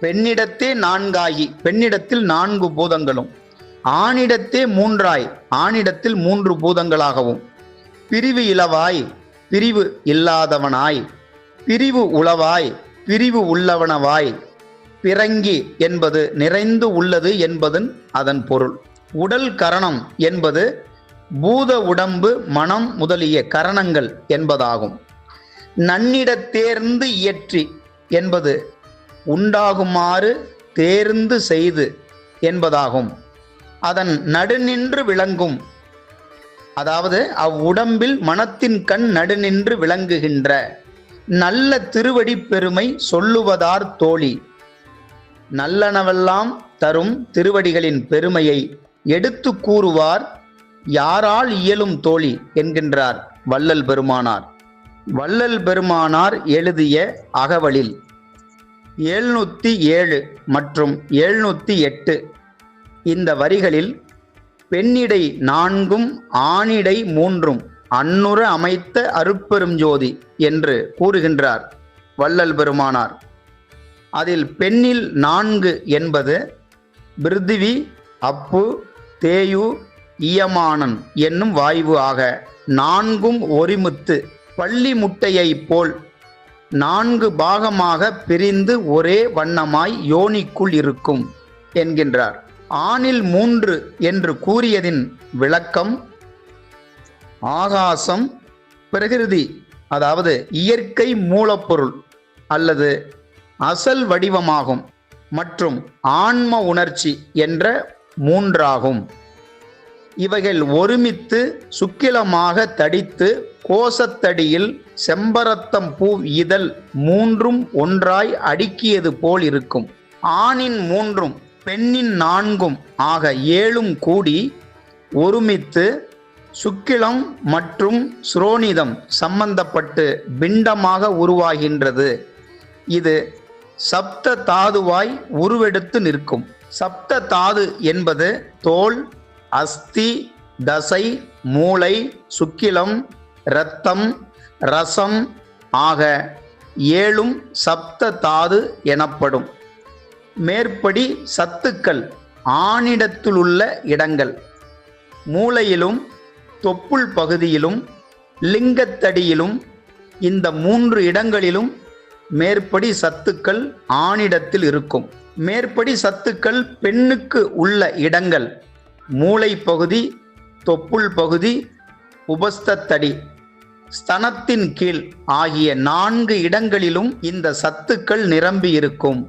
பெண்ணிடத்தே நான்காயி பெண்ணிடத்தில் நான்கு பூதங்களும். ஆணிடத்தே மூன்றாய் ஆணிடத்தில் மூன்று பூதங்களாகவும். பிரிவு இலவாய் பிரிவு இல்லாதவனாய். பிரிவு உளவாய் பிரிவு உள்ளவனவாய். பிறங்கி என்பது நிறைந்து உள்ளது என்பதன் அதன் பொருள். உடல் கரணம் என்பது பூத உடம்பு மனம் முதலிய கரணங்கள் என்பதாகும். நன்னிடத் தேர்ந்து இயற்றி என்பது உண்டாகுமாறு தேர்ந்து செய்து என்பதாகும். அதன் நடுநின்று விளங்கும். அதாவது அவ்வுடம்பில் மனத்தின் கண் நடுநின்று விளங்குகின்ற. நல்ல திருவடி பெருமை சொல்லுவதார் தோழி. நல்லனவெல்லாம் தரும் திருவடிகளின் பெருமையை எடுத்து கூறுவார் யாரால் இயலும் தோழி? என்கின்றார் வள்ளல் பெருமானார். வள்ளல் பெருமானார் எழுதிய அகவலில். எழுநூற்றி ஏழு மற்றும் எழுநூற்றி எட்டு. இந்த வரிகளில் பெண்ணிடை நான்கும் ஆணிடை மூன்றும் அன்னுர அமைத்த அருட்பெரும் ஜோதி என்று கூறுகின்றார் வள்ளல் பெருமானார். அதில் பெண்ணில் நான்கு என்பது பிருத்திவி அப்பு தேயு இயமானன் என்னும் வாய்வு ஆக நான்கும் ஒரிமுத்து பள்ளி முட்டையைப் போல் நான்கு பாகமாக பிரிந்து ஒரே வண்ணமாய் யோனிக்குள் இருக்கும் என்கின்றார். ஆணில் மூன்று என்று கூறியதின் விளக்கம் ஆகாசம் பிரகிருதி அதாவது இயற்கை மூலப்பொருள் அல்லது அசல் வடிவமாகும் மற்றும் ஆன்ம உணர்ச்சி என்ற மூன்றாகும். இவைகள் ஒருமித்து சுக்கிலமாக தடித்து கோசத்தடியில் செம்பரத்தம் பூ இதழ் மூன்றும் ஒன்றாய் அடுக்கியது போல் இருக்கும். ஆணின் மூன்றும் பெண்ணின் நான்கும் ஆக ஏழும் கூடி ஒருமித்து சுக்கிலம் மற்றும் சுரோனிதம் சம்பந்தப்பட்டு பிண்டமாக உருவாகின்றது. இது சப்த தாதுவாய் உருவெடுத்து நிற்கும். சப்த தாது என்பது தோல் அஸ்தி தசை மூளை சுக்கிலம் இரத்தம் ரசம் ஆக ஏழும் சப்த தாது எனப்படும். மேற்படி சத்துக்கள் ஆணிடத்திலுள்ள இடங்கள். மூளையிலும் தொப்புள் பகுதியிலும் லிங்கத்தடியிலும் இந்த மூன்று இடங்களிலும் மேற்படி சத்துக்கள் ஆணிடத்தில் இருக்கும். மேற்படி சத்துக்கள் பெண்ணுக்கு உள்ள இடங்கள். மூளை பகுதி தொப்புள் பகுதி உபஸ்தத்தடி. ஸ்தனத்தின் கீழ் ஆகிய நான்கு இடங்களிலும் இந்த சத்துக்கள் நிரம்பி இருக்கும்